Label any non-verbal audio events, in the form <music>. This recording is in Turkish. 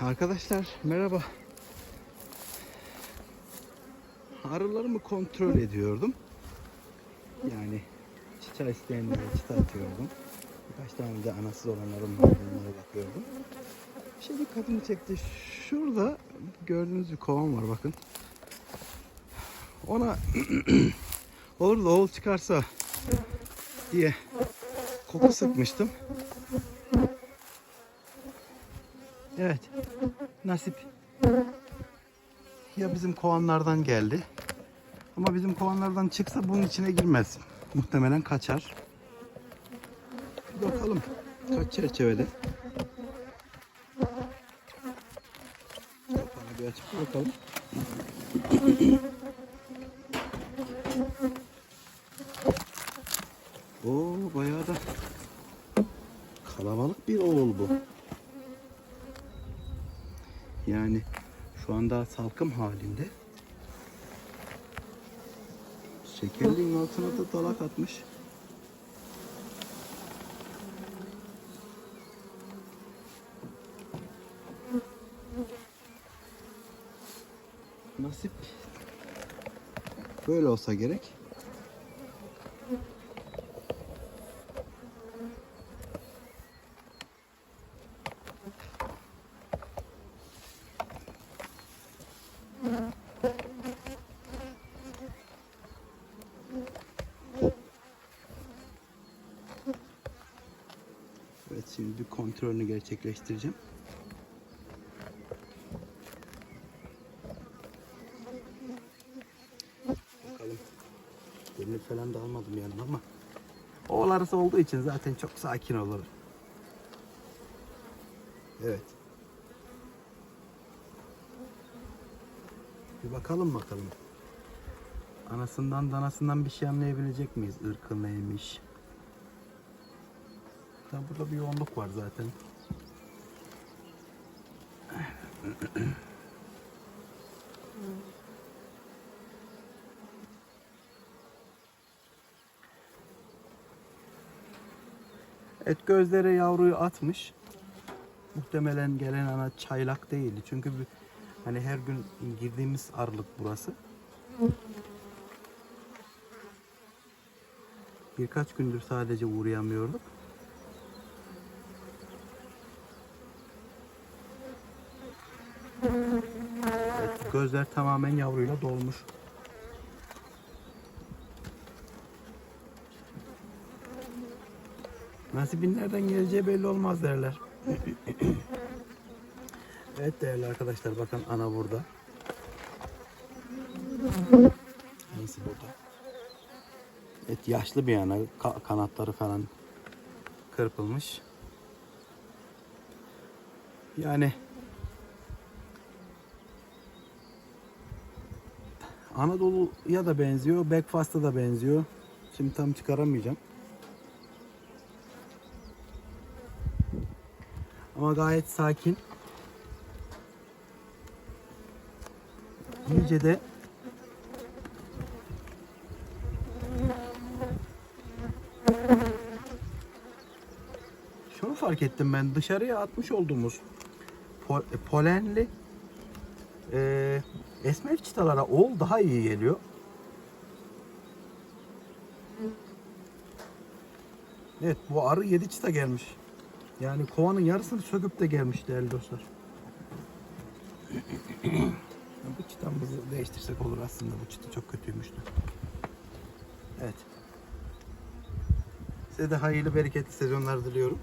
Arkadaşlar merhaba. Arılarımı kontrol ediyordum. Yani çita isteyenlere atıyordum. Birkaç tane de anasız olanlarım var. Bakıyordum. Bir şey dikkatimi çekti. Şurada gördüğünüz bir kovan var bakın. Ona <clears throat> olur da oğul çıkarsa diye koku sıkmıştım. Evet. Nasip. Ya bizim kovanlardan geldi. Ama bizim kovanlardan çıksa bunun içine girmez. Muhtemelen kaçar. Bakalım. Kaç çerçevede. Kapağını bir açıp bakalım. Oo bayağı da kalabalık bir oğul bu. Yani şu anda salkım halinde. Şekerliğin altına da dalak atmış. Nasip böyle olsa gerek. Evet şimdi bir kontrolünü gerçekleştireceğim. Bakalım. Günlük falan da almadım yanıma ama oğul arası olduğu için zaten çok sakin olur. Evet. Bir bakalım bakalım. Anasından danasından bir şey anlayabilecek miyiz? Irkı neymiş? Ya burada bir yoğunluk var zaten. Et gözlere yavruyu atmış. Muhtemelen gelen ana çaylak değildi. Çünkü bir, hani her gün girdiğimiz arılık burası. Birkaç gündür sadece uğrayamıyorduk. Gözler tamamen yavruyla dolmuş. Nasibin nereden geleceği belli olmaz derler. <coughs> evet değerli arkadaşlar bakın ana burada. Neyse burada. Evet yaşlı bir ana. Ka- kanatları falan kırpılmış. Yani Anadolu'ya da benziyor, Backfast'a da benziyor. Şimdi tam çıkaramayacağım. Ama gayet sakin. İyice de Şunu fark ettim ben dışarıya atmış olduğumuz po- polenli e, esmer çıtalara oğul daha iyi geliyor. Evet bu arı 7 çıta gelmiş. Yani kovanın yarısını söküp de gelmiş değerli dostlar. <clears throat> bu çıtamızı değiştirsek olur aslında. Bu çıta çok kötüymüştü. Evet. Size de hayırlı bereketli sezonlar diliyorum.